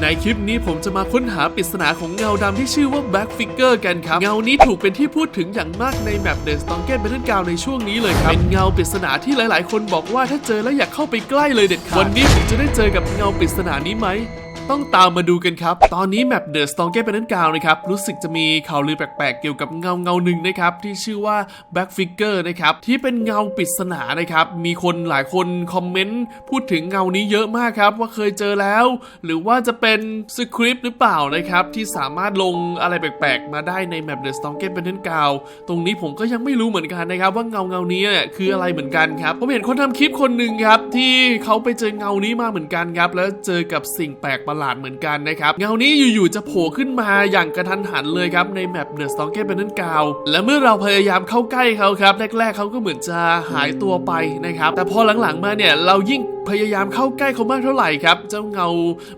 ในคลิปนี้ผมจะมาค้นหาปริศนาของเงาดำที่ชื่อว่า Black Figure กันครับ เงานี้ถูกเป็นที่พูดถึงอย่างมากในแมป The s t o n g e t Battleground ในช่วงนี้เลยครับ เป็นเงาปริศนาที่หลายๆ คนบอกว่าถ้าเจอแล้วอยากเข้าไปใกล้เลยเด็ดขาด วันนี้ผมจะได้เจอกับเงาปริศนานี้ไหม ต้องตามมาดูกันครับ ตอนนี้แมป The s t o n g e t Battleground นะครับ รู้สึกจะมีข่าวลือแปลกๆ เกี่ยวกับเงาเงาหนึ่งนะครับ ที่ชื่อว่า Black Figure นะครับ ที่เป็นเงาปริศนานะครับ มีคนหลายคนคอมเมนต์พูดถึงเงานี้เยอะมากครับ ว่าเคยเจอแล้ว หรือว่าจะเป็นสคริปต์หรือเปล่านะครับ ที่สามารถลงอะไรแปลกๆ มาได้ในแมป The s t o n g e t Battleground ตรงนี้ผมก็ยังไม่รู้เหมือนกันนะครับ ว่าเงาเงานี้คืออะไรเหมือนกันครับผมเห็นคนทำคลิปคนหนึ่งครับที่เขาไปเจอเงานี้มาเหมือนกันครับแล้วเจอกับสิ่งแปลกประหลาดเหมือนกันนะครับเงานี้อยู่ๆจะโผล่ขึ้นมาอย่างกระทันหันเลยครับในแมปเดอะสตองเก้เป็นนั้นกาวและเมื่อเราพยายามเข้าใกล้เขาครับแรกๆเขาก็เหมือนจะหายตัวไปนะครับแต่พอหลังๆมาเนี่ยเรายิ่ง พยายามเข้าใกล้เขามากเท่าไหร่ครับ เจ้าเงา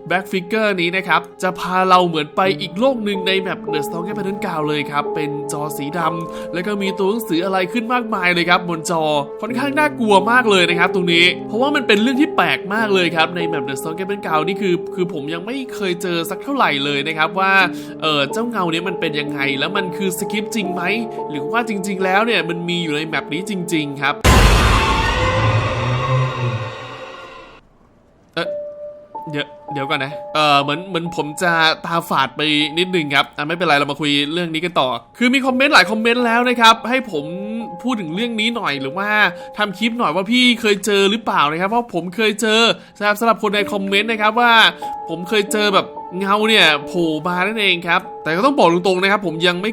Black Figure นี้นะครับ จะพาเราเหมือนไปอีกโลกหนึ่งในแมป The s t o n g e t Battleground เลยครับ เป็นจอสีดำแล้วก็มีตัวหนังสืออะไรขึ้นมากมายเลยครับบนจอค่อนข้างน่ากลัวมากเลยนะครับ ตรงนี้ เพราะว่ามันเป็นเรื่องที่แปลกมากเลยครับ ในแมป The s t o n g e t Battleground นี่คือ คือผมยังไม่เคยเจอสักเท่าไหร่เลยนะครับว่าเออเจ้าเงาเนี้ยมันเป็นยังไงแล้วมันคือสคริปต์จริงไหมหรือว่าจริง ๆ แล้วเนี่ยมันมีอยู่ในแมปนี้จริง ๆ ครับ เดี๋ยวเดี๋ยวก่อนนะ เออเหมือนเหมือนผมจะตาฝาดไปนิดนึงครับอะไม่เป็นไรเรามาคุยเรื่องนี้กันต่อ คือมีคอมเมนต์หลายคอมเมนต์แล้วนะครับให้ผมพูดถึงเรื่องนี้หน่อยหรือว่าทำคลิปหน่อยว่าพี่เคยเจอหรือเปล่านะครับ เพราะผมเคยเจอนะครับสำหรับคนในคอมเมนต์นะครับว่า ผมเคยเจอแบบเงาเนี่ยโผล่มานั่นเองครับ แต่ก็ต้องบอกตรงๆนะครับ ผมยังไม่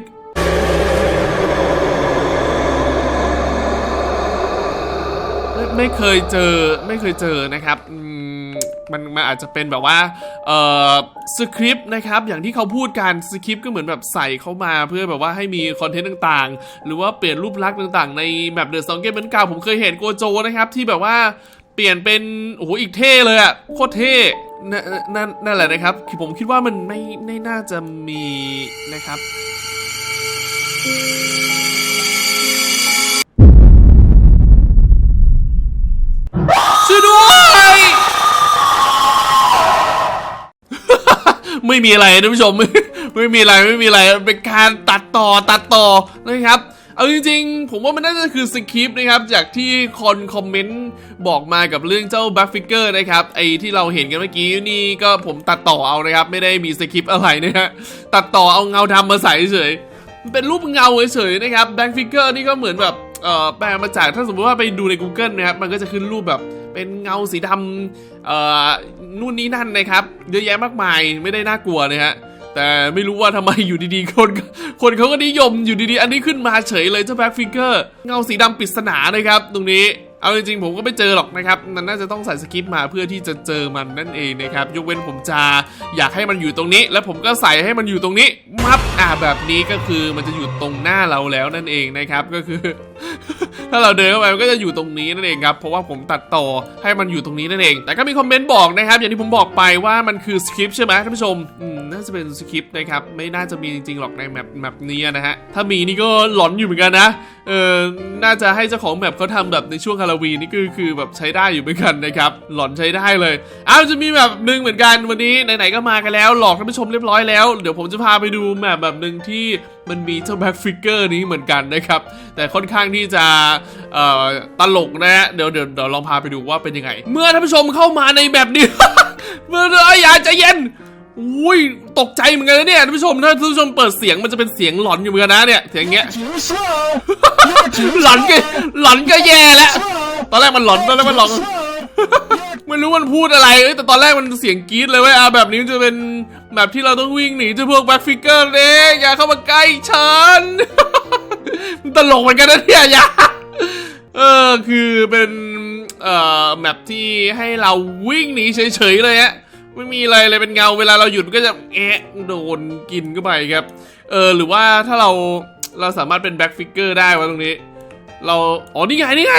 ไม่ไม่เคยเจอไม่เคยเจอนะครับมันมันอาจจะเป็นแบบว่าเอ่อสคริปต์นะครับอย่างที่เขาพูดกันสคริปต์ก็เหมือนแบบใส่เข้ามาเพื่อแบบว่าให้มีคอนเทนต์ต่างๆ หรือว่าเปลี่ยนรูปลักษณ์ต่างๆ ในแบบเดอะสองเกมเหมือนเก่าผมเคยเห็นโกโจนะครับที่แบบว่าเปลี่ยนเป็นโอ้โหอีกเท่เลยอะโคตรเท่นั่นนั่นนั่นแหละนะครับคือผมคิดว่ามันไม่ไม่น่าจะมีนะครับ ไม่มีอะไรท่านผู้ชมไม่มีอะไรไม่มีอะไรเป็นการตัดต่อตัดต่อนะครับเอาจริงๆ ผมว่ามันน่าจะคือสคริปต์นะครับ จากที่คนคอมเมนต์บอกมากับเรื่องเจ้าบัคฟิกเกอร์นะครับ ไอที่เราเห็นกันเมื่อกี้นี่ก็ผมตัดต่อเอานะครับ ไม่ได้มีสคริปต์อะไรนะฮะตัดต่อเอาเงาดำมาใส่เฉยมันเป็นรูปเงาเฉยๆนะครับแบัคฟิกเกอร์นี่ก็เหมือนแบบเออแปลมาจากถ้าสมมติว่าไปดูใน Google นะครับมันก็จะขึ้นรูปแบบ เป็นเงาสีดำเอ่อนู่นนี่นั่นนะครับเยอะแยะมากมายไม่ได้น่ากลัวนะฮะแต่ไม่รู้ว่าทำไมอยู่ดีๆ คนคนเขาก็นิยมอยู่ดีๆ อันนี้ขึ้นมาเฉยเลยเจ้าแบ็คฟิกเกอร์เงาสีดำปริศนานะครับ ตรงนี้เอาจริงๆผมก็ไม่เจอหรอกนะครับมันน่าจะต้องใส่สคริปต์มาเพื่อที่จะเจอมันนั่นเองนะครับยกเว้นผมจะอยากให้มันอยู่ตรงนี้ แล้วผมก็ใส่ให้มันอยู่ตรงนี้มับ อ่าแบบนี้ก็คือมันจะอยู่ตรงหน้าเราแล้วนั่นเองนะครับก็คือ ถ้าเราเดินเข้าไปมันก็จะอยู่ตรงนี้นั่นเองครับเพราะว่าผมตัดต่อให้มันอยู่ตรงนี้นั่นเอง แต่ก็มีคอมเมนต์บอกนะครับ อย่างที่ผมบอกไปว่ามันคือสคริปต์ใช่ไหมท่านผู้ชมอืมน่าจะเป็นสคริปต์นะครับไม่น่าจะมีจริงๆหรอกในแมปแมปนี้นะฮะถ้ามีนี่ก็หลอนอยู่เหมือนกันนะเออน่าจะให้เจ้าของแมปเขาทำแบบในช่วงฮาโลวีนนี่คือคือแบบใช้ได้อยู่เหมือนกันนะครับหลอนใช้ได้เลยอ้าวจะมีแบบหนึ่งเหมือนกันวันนี้ไหนๆก็มากันแล้ว หลอกท่านผู้ชมเรียบร้อยแล้วเดี๋ยวผมจะพาไปดูแมปแบบหนึ่งที่มันมีเจ้าแบ็คฟิกเกอร์นี้เหมือนกันนะครับ แต่ค่อนข้างที่จะตลกนะฮะเดี๋ยวเดี๋ยวเดี๋ยวลองพาไปดูว่าเป็นยังไง เมื่อท่านผู้ชมเข้ามาในแบบนี้ เมื่ออย่าใจเย็นอุ้ยตกใจเหมือนกันนะเนี่ยท่านผู้ชมถ้าท่านผู้ชมเปิดเสียงมันจะเป็นเสียงหลอนอยู่เหมือนกันนะเนี่ยเสียงเงี้ยหลอนก็หลอนก็แย่แล้วตอนแรกมันหลอนตอนแรกมันหลอนไม่รู้มันพูดอะไรแต่ตอนแรกมันเสียงกรี๊ดเลยเว้ยอะแบบนี้มันจะเป็น แบบที่เราต้องวิ่งหนีเจ้าพวกแบ็คฟิกเกอร์เด้อย่าเข้ามาใกล้ฉันมัน ตลกเหมือนกันนะเนี่ยอย่าเออคือเป็นเอ่อแมปที่ให้เราวิ่งหนีเฉยๆเลยฮะไม่มีอะไรเลยเป็นเงาเวลาเราหยุดก็จะแอะโดนกินเข้าไปครับเออหรือว่าถ้าเราเราสามารถเป็นแบ็คฟิกเกอร์ได้วะตรงนี้ เราอ๋อนี่ไงนี่ไง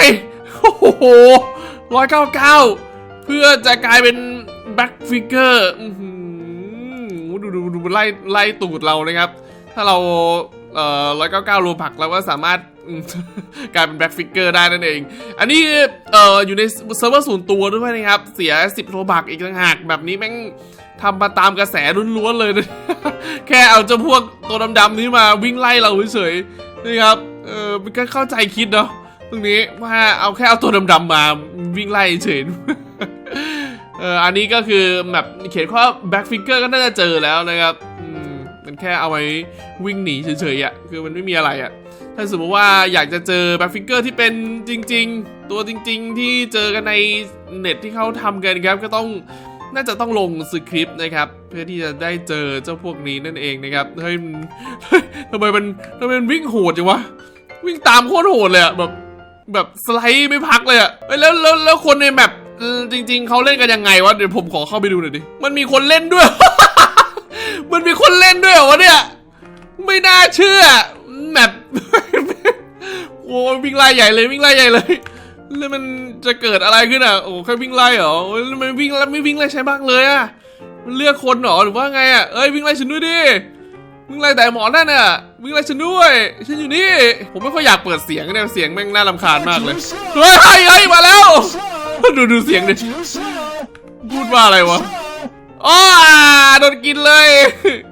โอ้โหร้อยเก้าเก้าเพื่อจะกลายเป็นแบ็คฟิกเกอร์ ไล่ไล่ตูดเรานะครับ ถ้าเราเอ่อร้อยเก้าเก้าโลผักเราก็สามารถกลายเป็นแบ็คฟิกเกอร์ได้นั่นเอง อันนี้เอ่ออยู่ในเซิร์ฟเวอร์ส่วนตัวด้วยนะครับ เสีย10โลบักอีกต่างหากแบบนี้แม่งทำมาตามกระแสล้วนๆเลยนะ แค่เอาเจ้าพวกตัวดำๆนี้มาวิ่งไล่เราเฉยๆนะครับเออมันก็เข้าใจคิดเนาะตรงนี้ว่าเอาแค่เอาตัวดำๆมาวิ่งไล่เฉย เอออันนี้ก็คือแบบเขียนว่า back figure ก็น่าจะเจอแล้วนะครับอืมมันแค่เอาไว้วิ่งหนีเฉยๆอะคือมันไม่มีอะไรอะถ้าสมมติว่าอยากจะเจอ back figure ที่เป็นจริง ๆ ตัวจริง ๆ ที่เจอกันในเน็ตที่เขาทำกันครับก็ต้องน่าจะต้องลงสคริปต์นะครับ เพื่อที่จะได้เจอเจ้าพวกนี้นั่นเองนะครับเฮ้ยทำไมมันทำไมมันวิ่งโหดจังวะวิ่งตามโคตรโหดเลยอะแบบแบบสไลด์ไม่พักเลยอะเฮ้ยแล้วแล้วแล้วคนในแมป เอ่อจริง ๆเขาเล่นกันยังไงวะเดี๋ยวผมขอเข้าไปดูหน่อยดิ มันมีคนเล่นด้วย มันมีคนเล่นด้วยเหรอวะเนี่ย ไม่น่าเชื่อแมปโอ้วิ่งไล่ใหญ่เลยวิ่งไล่ใหญ่เลย แล้วมันจะเกิดอะไรขึ้นอะ โอ้แค่วิ่งไล่เหรอโอ้ยแล้วมันวิ่งแล้วไม่วิ่งไล่ใช้บ้างเลยอะ มันเลือกคนเหรอหรือว่าไงอะ เอ้ยวิ่งไล่ฉันด้วยดิวิ่งไล่แต่หมอนั่นน่ะวิ่งไล่ฉันด้วย ฉันอยู่นี่ ผมไม่ค่อยอยากเปิดเสียงเนี่ยเสียงแม่งน่ารำคาญมากเลย เฮ้ยเฮ้ยเฮ้ยมาแล้ว ดูดูเสียงดิพูดว่าอะไรวะอ้อโดนกินเลย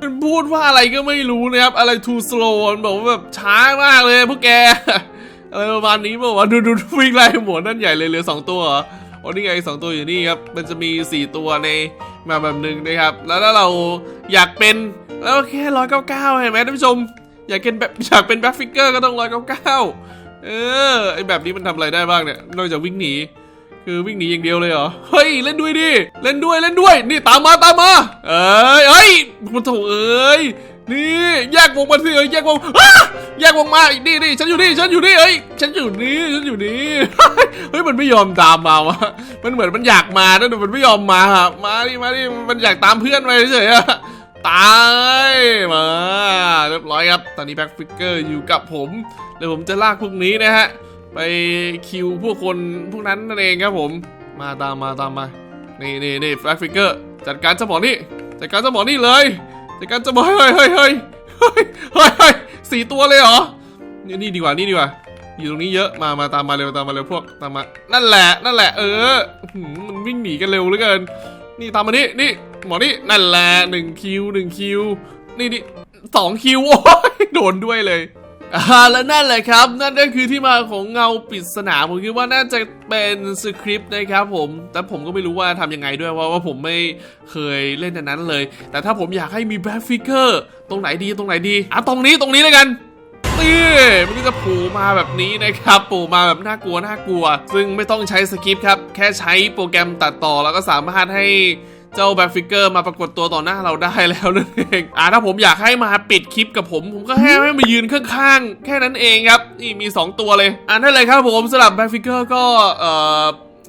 มันพูดว่าอะไรก็ไม่รู้นะครับ อะไร too slow มันบอกว่าแบบช้ามากเลยพวกแก อะไรประมาณนี้บอกว่าดูดูดูวิ่งไล่หมวนั่นใหญ่เลยเหลือสองตัวอโอ้นี่ไงสองตัวอยู่นี่ครับ มันจะมีสี่ตัวในมาแบบหนึ่งนะครับ แล้วถ้าเราอยากเป็นแล้วแค่ร้อยเก้าเก้าเห็นไหมท่านผู้ชม อยากเป็นแบบอยากเป็นแบ็คฟิกเกอร์ก็ต้องร้อยเก้าเก้าเออไอแบบนี้มันทำอะไรได้บ้างเนี่ย นอกจากวิ่งหนี คือวิ่งหนีอย่างเดียวเลยเหรอ เฮ้ย เล่นด้วยดิ เล่นด้วยเล่นด้วย นี่ตามมาตามมา เอ้ยเอ้ยมันโถเอ้ย นี่แยกวงมาสิเอ้ยแยกวงแยกวงมาอีกนี่นี่ฉันอยู่นี่ฉันอยู่นี่เอ้ยฉันอยู่นี่ฉันอยู่นี่เฮ้ยมันไม่ยอมตามมาวะมันเหมือนมันอยากมาแต่มันไม่ยอมมาอะมาดิมาดิมันอยากตามเพื่อนไปเฉยๆอะตายมาเรียบร้อยครับ ตอนนี้แบ็คฟิกเกอร์อยู่กับผม เดี๋ยวผมจะลากพวกนี้นะฮะ ไปคิวพวกคนพวกนั้นนั่นเองครับผม มาตามมาตามมา นี่นี่นี่แฟลกฟิกเกอร์จัดการเจ้าหมอนี่จัดการเจ้าหมอนี่เลยจัดการเจาหมอเฮ้ยเฮ้ยเฮ้ยเฮ้ยเฮ้ยเฮ้ยสี่ตัวเลยเหรอนี่นี่ดีกว่านี่ดีกว่า อยู่ตรงนี้เยอะมามาตามมาเร็วตามมาเร็วพวกตามมา นั่นแหละนั่นแหละ เออมมันวิ่งหนีกันเร็วเหลือเกิน นี่ตามมานี่นี่หมอนี่นั่นแหละหนึ่งคิวหนึ่งคิวนี่นี่สองคิวโอ้ยโดนด้วยเลย อ่าและนั่นแหละครับ นั่นก็คือที่มาของเงาปริศนาผมคิดว่าน่าจะเป็นสคริปต์นะครับผม แต่ผมก็ไม่รู้ว่าทำยังไงด้วยเพราว่าผมไม่เคยเล่นอันนั้นเลย แต่ถ้าผมอยากให้มีแบ็คฟิกเกอร์ตรงไหนดีตรงไหนดีอะตรงนี้ตรงนี้เลยกันนี่มันก็จะโผล่มาแบบนี้นะครับโผล่มาแบบน่ากลัวน่ากลัว ซึ่งไม่ต้องใช้สคริปต์ครับ แค่ใช้โปรแกรมตัดต่อแล้วก็สามารถให้ เจ้าแบ็คฟิกเกอร์มาปรากฏตัวต่อหน้าเราได้แล้วนั่นเองอ่าถ้าผมอยากให้มาปิดคลิปกับผม ผมก็แค่ให้มายืนข้างๆ แค่นั้นเองครับ นี่มี 2 ตัวเลย อ่านั่นเลยครับผมสำหรับแบ็คฟิกเกอร์ก็เอ่อ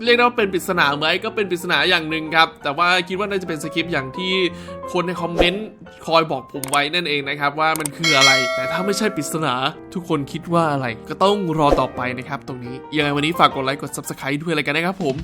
เรียกได้ว่าเป็นปริศนาไหมก็เป็นปริศนาอย่างหนึ่งครับ แต่ว่าคิดว่าน่าจะเป็นสคริปต์อย่างที่คนในคอมเมนต์คอยบอกผมไว้นั่นเองนะครับ ว่ามันคืออะไร แต่ถ้าไม่ใช่ปริศนาทุกคนคิดว่าอะไร ก็ต้องรอต่อไปนะครับ ตรงนี้ยังไงวันนี้ฝากกดไลค์กด subscribe ด้วยอะไรกันนะครับผม